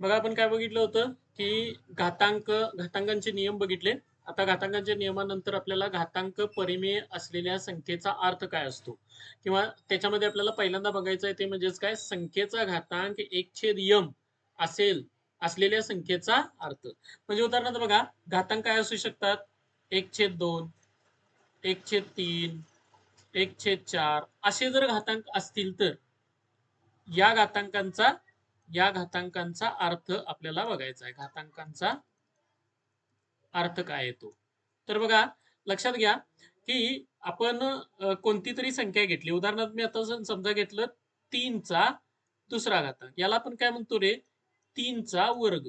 बघा आपण काय बघितलं होतं की घातांक घातांकांचे नियम बघितले. आता घातांकांच्या नियमानंतर आपल्याला घातांक परिमेय असलेल्या संख्येचा अर्थ काय असतो? किंवा त्याच्यामध्ये आपल्याला पहिल्यांदा बघायचं आहे ते म्हणजेच काय? संख्येचा घातांक एक छेद यम असेल असलेल्या संख्येचा अर्थ. म्हणजे उदाहरणार्थ बघा घातांक काय असू शकतात? एक छेद दोन एक छेद तीन एक छेद चार. असे जर घातांक असतील तर या घातांकांचा या घातांकांचा अर्थ आपल्याला बघायचा आहे. घातांकांचा अर्थ काय येतो तर बघा लक्षात घ्या की आपण कोणती तरी संख्या घेतली. उदाहरणार्थ मी आता समजा घेतलं तीनचा दुसरा घातांक. याला आपण काय म्हणतो रे? तीनचा वर्ग.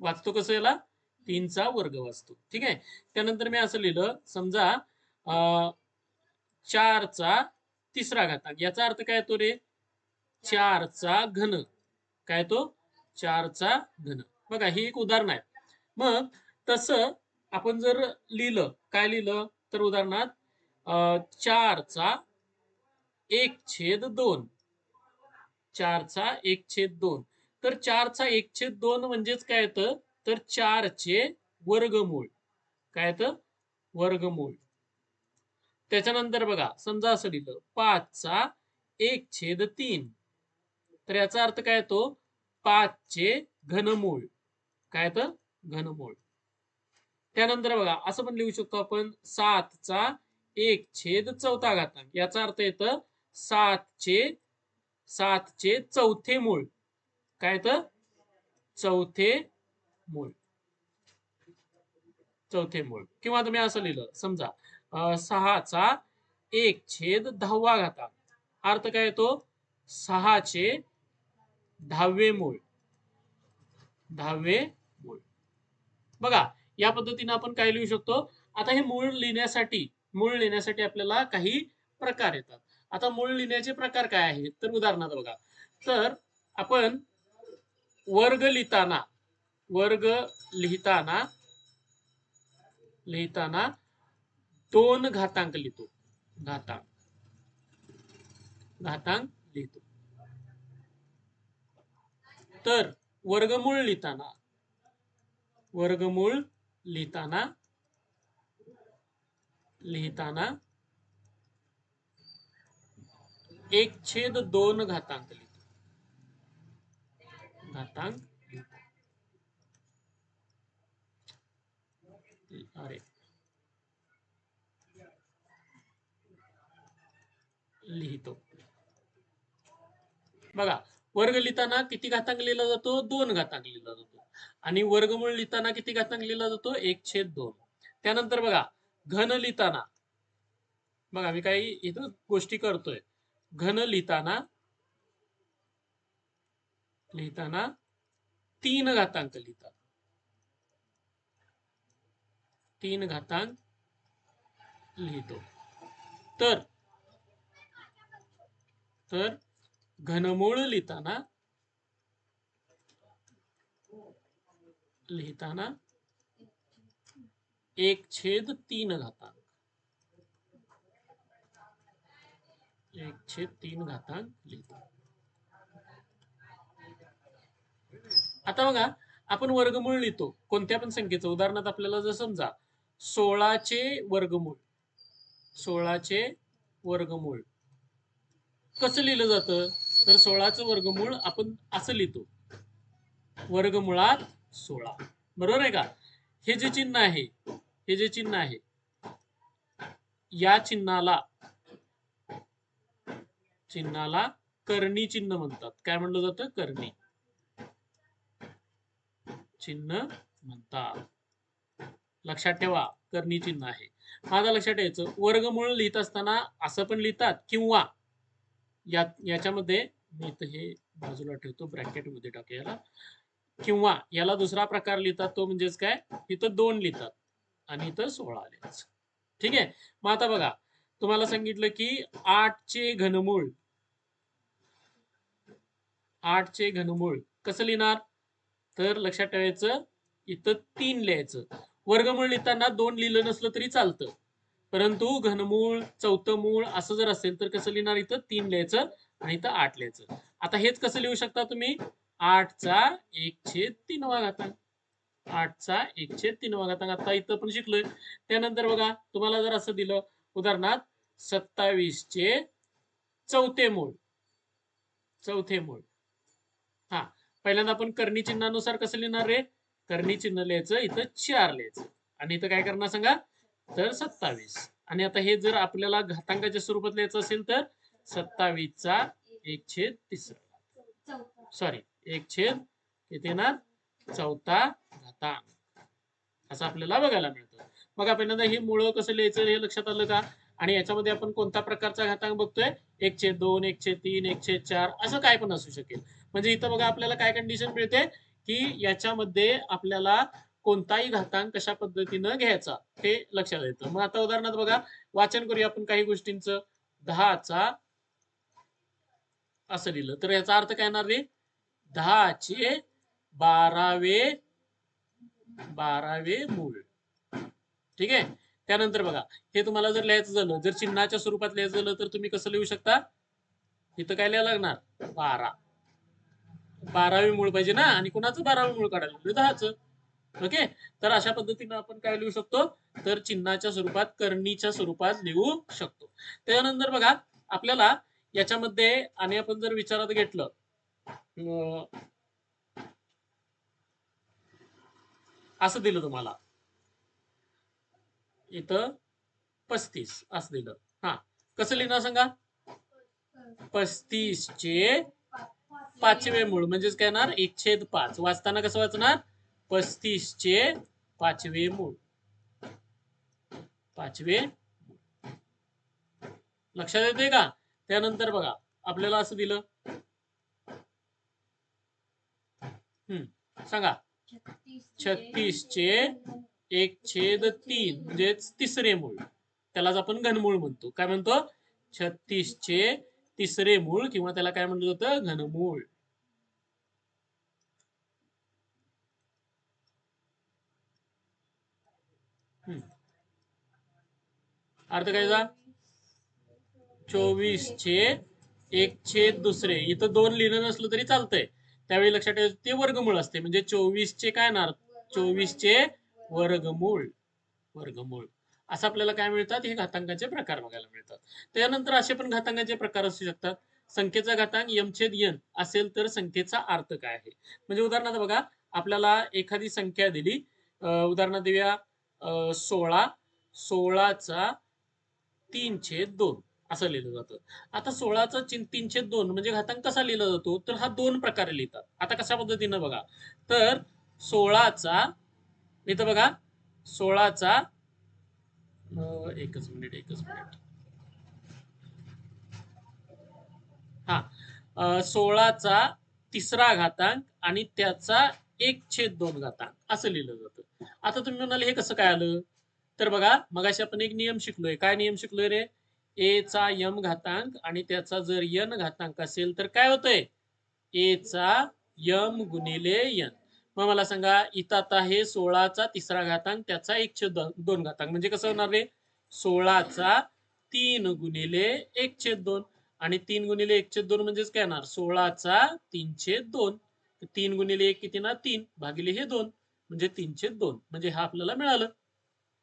वाचतो कसं याला? तीनचा वर्ग वाचतो. ठीक आहे? त्यानंतर मी असं लिहिलं समजा चारचा तिसरा घातांक. याचा अर्थ काय येतो रे? चारचा घन. काय तो? चारचा घन. बघा ही एक उदाहरण आहे मग तसं आपण जर लिहिलं काय लिहिलं? तर उदाहरणार्थ अं, चारचा एक छेद दोन. चारचा एक छेद दोन. तर चारचा एक छेद दोन म्हणजेच काय येतं? तर चारचे वर्गमूळ. काय येतं? वर्गमूळ. त्याच्यानंतर बघा समजा असं लिहिलं पाचचा एक छेद तीन. तर याचा अर्थ काय येतो? पाचचे घनमूळ. काय तर? घनमूळ. त्यानंतर बघा असं पण लिहू शकतो आपण सातचा एक छेद चौथा घातांक. याचा अर्थ येतं सातचे सातचे चौथे मूळ. काय तर चौथे मूळ. चौथे मूळ. किंवा तुम्ही असं लिहिलं समजा सहाचा एक छेद दहावा घातांक. अर्थ काय येतो? सहाचे दहावे मूळ दहावे मूळ बघा या पद्धतीने आपण काय लिहू शकतो? आता हे मूळ लिहिण्यासाठी मूळ लिहिण्यासाठी आपल्याला काही प्रकार येतात. आता मूळ लिहिण्याचे प्रकार काय आहेत? तर उदाहरणार्थ बघा. तर आपण वर्ग लिहिताना वर्ग लिहिताना लिहिताना दोन घातांक लिहितो. घातांक. घातांक लिहितो. तर वर्गमूळ लिहिताना. वर्गमूळ लिहिताना लिहिताना एक छेद दोन घातांक लिहितो. घातांक अरे. लिहितो. बघा. वर्ग लिहिताना किती घातांक लिहिला जातो? दोन घातांक लिहिला जातो. आणि वर्गमूळ लिहिताना किती घातांक लिहिला जातो? एक छेद दोन. त्यानंतर बघा घन लिहिताना. बघा मी काही इथं गोष्टी करतोय. घन लिहिताना लिहिताना तीन घातांक लिहितात. तीन घातांक लिहितो. तर तर घनमूळ लिहिताना लिहिताना एक छेद तीन घातांक. एक छेद तीन घातांक लिहितो. आता बघा आपण वर्गमूळ लिहितो. कोणत्या पण संख्येचं. उदाहरणार्थ आपल्याला जर समजा सोळाचे वर्गमूळ सोळाचे वर्गमूळ कसं लिहिलं जातं? तर सोळाचं वर्गमूळ आपण असं लिहितो. वर्गमुळात सोळा. बरोबर आहे का? हे जे चिन्ह आहे हे जे चिन्ह आहे या चिन्हाला चिन्हाला करणी चिन्ह म्हणतात. काय म्हणलं जातं? करणी. चिन्ह म्हणतात. लक्षात ठेवा करणी चिन्ह आहे. माझा लक्षात ठेवायचं वर्गमूळ लिहित असताना असं पण लिहितात किंवा या याच्यामध्ये मी इथं हे बाजूला ठेवतो ब्रॅकेटमध्ये याला. किंवा याला दुसरा प्रकार लिहितात तो म्हणजेच काय? इथं दोन लिहितात आणि इथं सोळा लिहायचं ठीक आहे? मग आता बघा तुम्हाला सांगितलं की आठचे घनमूळ आठचे घनमूळ कसं लिहिणार? तर लक्षात ठेवायचं इथं तीन लिहायचं. वर्गमूळ लिहिताना दोन लिहिलं नसलं तरी चालतं. परंतु घनमूळ चौथं मूळ असं जर असेल तर कसं लिहिणार इथं? तीन लिहायचं. आणि इथं आठ लिहायचं आता हेच कसं लिहू शकता तुम्ही? आठचा एक छेद तीनवा घातांक आठचा एक छेद तीनवा घातांक आता इथं पण शिकलोय. त्यानंतर बघा तुम्हाला जर असं दिलं उदाहरणार्थ सत्तावीसचे चौथे मूळ चौथे मूळ हा पहिल्यांदा आपण कर्णी चिन्हानुसार कसं लिहिणार रे? कर्णी चिन्ह लिहायचं इथं चार लिहायचं. आणि इथं काय करणार सांगा? तर सत्तावीस. आणि आता हे जर आपल्याला घातांकाच्या स्वरूपात लिहायचं असेल तर? सत्तावीसचा एक छेद तिसरा. सॉरी एक छेद किती येणार? चौथा घातांक. असं आपल्याला बघायला मिळतं. मग पहिल्यांदा हे मुळं कसं लिहायचं हे लक्षात आलं का? आणि याच्यामध्ये आपण कोणता प्रकारचा घातांक बघतोय? एक छेद दोन एक छेद तीन एक छेद चार असं काय पण असू शकेल. म्हणजे इथं बघा आपल्याला काय कंडिशन मिळते? की याच्यामध्ये आपल्याला कोणताही घातांक कशा पद्धतीनं घ्यायचा हे लक्षात येतं. मग आता उदाहरणार्थ बघा वाचन करूया आपण काही गोष्टींचं. दहाचा असं लिहिलं. तर याचा अर्थ काय येणार रे? दहाचे बारावे बारावे मूळ. ठीक आहे? त्यानंतर बघा हे तुम्हाला जर लिहायचं झालं जर चिन्हाच्या स्वरूपात लिहायचं झालं तर तुम्ही कसं लिहू शकता? इथं काय लिहायला लागणार? बारा. बारावे मूळ पाहिजे ना? आणि कुणाचं बारावे मूळ काढायला म्हणजे दहाचं. ओके? तर अशा पद्धतीनं आपण काय लिहू शकतो? तर चिन्हाच्या स्वरूपात करणीच्या स्वरूपात लिहू शकतो. त्यानंतर बघा आपल्याला याच्यामध्ये आणि आपण जर विचारात घेतलं अं, असं दिलं तुम्हाला. इथं पस्तीस असं दिलं. हा कसं लिहिणार सांगा? पस्तीसचे पाचवे मूळ म्हणजेच काय येणार? एक छेद पाच. वाचताना कसं वाचणार? पस्तीसचे पाचवे मूळ. पाचवे लक्षात येते का? त्यानंतर बघा आपल्याला असं दिलं. हम्म सांगा. छत्तीसचे एक छेद तीन म्हणजेच तिसरे मूळ. त्यालाच आपण घनमूळ म्हणतो. काय म्हणतो? छत्तीसचे तिसरे मूळ किंवा त्याला काय म्हणलं जातं? घनमूळ. हम्म. अर्थ काय जा चोवीसचे एक छेद दुसरे. इथं दोन लिहिलं नसलं तरी चालतंय. त्यावेळी लक्षात ठेवायचं ते वर्गमूळ असते. म्हणजे चोवीसचे काय येणार? चोवीसचे वर्गमूळ. वर्गमूळ. असं आपल्याला काय मिळतात? हे घातांकाचे प्रकार बघायला मिळतात. त्यानंतर असे पण घातांकाचे प्रकार असू शकतात. संख्येचा घातांक यमछेद यन असेल तर संख्येचा अर्थ काय आहे? म्हणजे उदाहरणार्थ बघा आपल्याला एखादी संख्या दिली. उदाहरणार्थ देऊया सोळा. सोळाचा तीन छेद दोन. असं लिहिलं जातं. आता सोळाचा तीनशे दोन म्हणजे घातांक कसा लिहिला जातो? तर हा दोन प्रकारे लिहितात. आता कशा पद्धतीनं बघा? तर सोळाचा इथं बघा सोळाचा एकच मिनिट एकच मिनिट. हा सोळाचा तिसरा घातांक आणि त्याचा एक छेद दोन घातांक. असं लिहिलं जातं. आता तुम्ही म्हणाल हे कसं काय आलं? तर बघा मगाशी आपण एक नियम शिकलोय. काय नियम शिकलोय रे? ए चा यम घातांक आणि त्याचा जर यन घातांक असेल तर काय होतंय? ए चा यम गुणिले यन मग मला सांगा इताता हे सोळाचा तिसरा घातांक त्याचा एक छेद दोन दोन घातांक. म्हणजे कसं होणार रे? सोळाचा तीन गुणिले एक छेद दोन. आणि तीन गुणिले एक छेद दोन म्हणजेच काय येणार सोळाचा तीन छेद दोन. तीन गुणिले एक किती ना? तीन. भागिले हे दोन. म्हणजे तीन छेद दोन. म्हणजे हा आपल्याला मिळालं.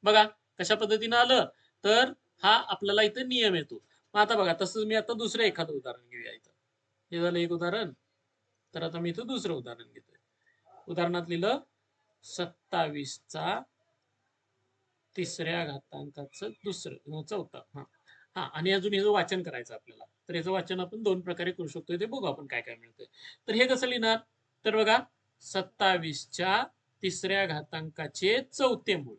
बघा कशा पद्धतीनं आलं? तर हा आपल्याला इथं नियम येतो. मग आता बघा तसंच मी आता दुसरं एखादं उदाहरण घेऊया इथं. हे झालं एक उदाहरण. तर आता मी इथं दुसरं उदाहरण घेतोय. उदाहरणात लिहिलं सत्तावीसचा तिसऱ्या घातांकाचं दुसरं चौथा. हा. हा आणि अजून याचं वाचन करायचं आपल्याला. तर याचं वाचन आपण दोन प्रकारे करू शकतो ते बघू आपण काय काय मिळतंय. तर हे कसं लिहिणार? तर बघा सत्तावीसच्या तिसऱ्या घातांकाचे चौथे मूळ.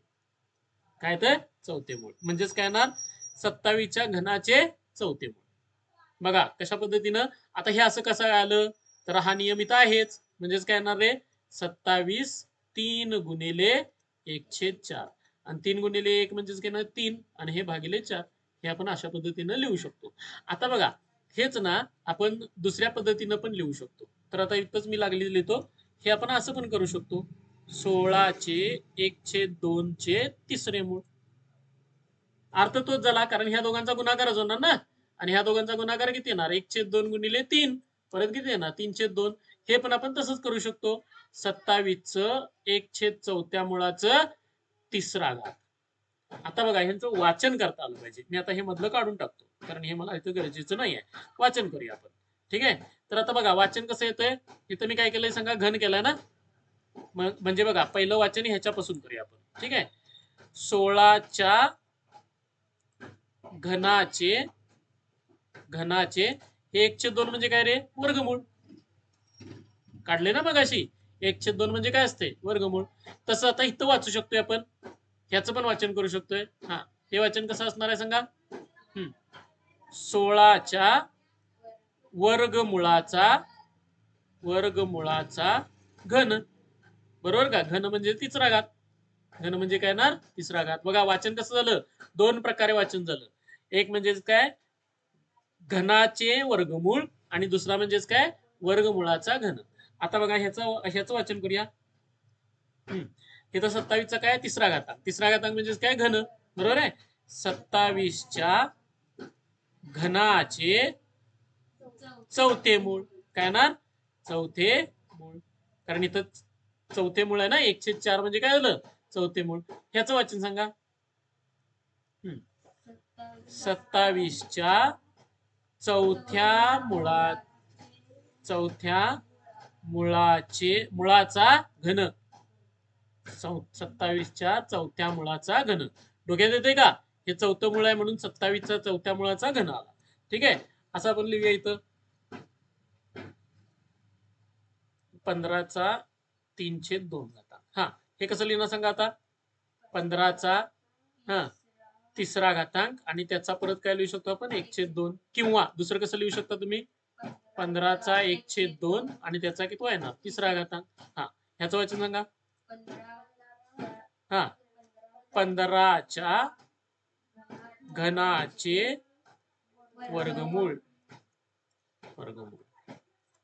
काय तर? चौथे मूळ म्हणजेच काय येणार? सत्तावीसच्या घनाचे चौथे मूळ बघा कशा पद्धतीनं? आता हे असं कसं आलं? तर हा नियमित आहेच. म्हणजेच काय येणार रे? सत्तावीस तीन गुणिले एक छेद चार. आणि तीन गुणिले एक म्हणजेच काय ना तीन. आणि हे भागिले चार. हे आपण अशा पद्धतीनं लिहू शकतो. आता बघा हेच ना आपण दुसऱ्या पद्धतीनं पण लिहू शकतो. तर आता इथंच मी लागली लिहितो. हे आपण असं पण करू शकतो. सोळाचे एक छेद दोनचे तिसरे मूळ अर्थ तोच झाला कारण ह्या दोघांचा गुणाकारच होणार ना? आणि ह्या दोघांचा गुणाकार किती येणार? एक छेद दोन गुणिले तीन. परत किती येणार? तीन छेद दोन. हे पण आपण तसंच करू शकतो. सत्तावीस एक छेद चौथ्या मुळाचं तिसरा घात. आता बघा ह्यांचं वाचन करता आलं पाहिजे. मी आता हे मधलं काढून टाकतो कारण हे मला इथं गरजेचं नाही आहे वाचन करूया आपण. ठीक आहे? तर आता बघा वाचन कसं येतंय? इथं मी काय केलंय सांगा? घन केलाय ना? मग- म्हणजे बघा पहिलं वाचन ह्याच्यापासून करूया आपण. ठीक आहे? सोळाच्या घनाचे घनाचे हे एकशे दोन म्हणजे काय रे? वर्गमूळ. काढले ना मग अशी एकशे दोन म्हणजे काय असते वर्गमूळ. तसं आता इथं वाचू शकतोय आपण. ह्याचं पण वाचन करू शकतोय. हा. हे वाचन कसं असणार आहे सांगा? हम्म. सोळाच्या वर्गमुळाचा वर्गमुळाचा घन. बरोबर का? घन म्हणजे तिसरा घात. घन म्हणजे काय ना तिसरा घात. बघा वाचन कसं झालं? दोन प्रकारे वाचन झालं. एक म्हणजेच काय? घनाचे वर्गमूळ आणि दुसरा म्हणजेच काय? वर्गमुळाचा घन. आता बघा ह्याचं ह्याचं वाचन करूया. हम्म. इथं सत्तावीसचा काय? तिसरा घातांक. तिसरा घातांक म्हणजेच काय? घन. बरोबर आहे? सत्तावीसच्या घनाचे चौथे मूळ. काय ना चौथे मूळ. कारण इथं चौथे मूळ आहे ना? एकशे चार म्हणजे काय झालं? चौथे मूळ. ह्याचं वाचन सांगा. सत्तावीसच्या चौथ्या मुळात चौथ्या मुळाचे मुळाचा घन. सत्तावीसच्या चौथ्या मुळाचा घन. डोक्यात येते का? हे चौथं मुळ आहे म्हणून सत्तावीसचा चौथ्या मुळाचा घन आला. ठीक आहे? असं आपण लिहूया इथं. पंधराचा तीनशे दोन जाता हा. हे कसं लिहिणं सांगा आता? पंधराचा हा. तिसरा घातांक आणि त्याचा परत काय लिहू शकतो आपण? एक छेद दोन. किंवा दुसरं कसं लिहू शकता तुम्ही? पंधराचा एक छेद दोन आणि त्याचा किती आहे ना? तिसरा घातांक. हा. ह्याचं वाचन सांगा. हा. पंधराच्या घनाचे वर्गमूळ. वर्गमूळ.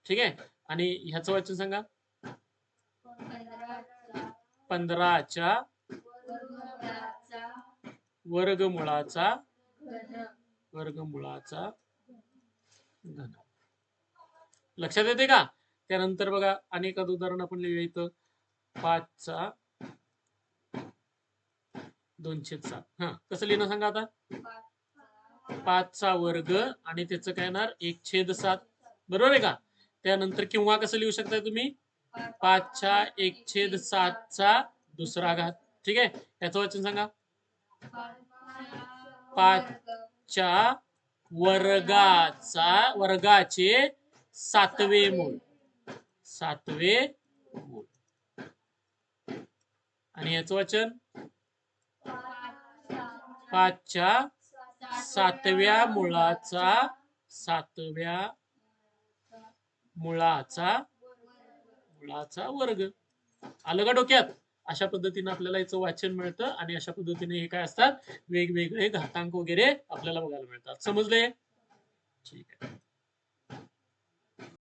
ठीक आहे? आणि ह्याचं वाचन सांगा. पंधराच्या वर्गमुळाचा वर्गमुळाचा घन लक्षात येते का? त्यानंतर बघा अनेक उदाहरण आपण लिहूया इथं. पाचचा दोनशे सात हा कसं लिहिणं सांगा आता? पाचचा वर्ग आणि त्याचं काय येणार? एक छेद सात. बरोबर आहे का? त्यानंतर किंवा कसं लिहू शकता तुम्ही? पाचच्या एक छेद सातचा दुसरा घात. ठीक आहे? याचं वाचन सांगा. पाचच्या वर्गाचा वर्गाचे सातवे मूळ. सातवे मूळ. आणि याच वाचन? पाचच्या सातव्या मुळाचा सातव्या मुळाचा मुळाचा वर्ग. आलं का डोक्यात? अशा पद्धतीने आपल्याला याचं वाचन मिळतं आणि अशा पद्धतीने हे काय असतात? वेगवेगळे घातांक वगैरे आपल्याला बघायला मिळतात. समजले ठीक आहे.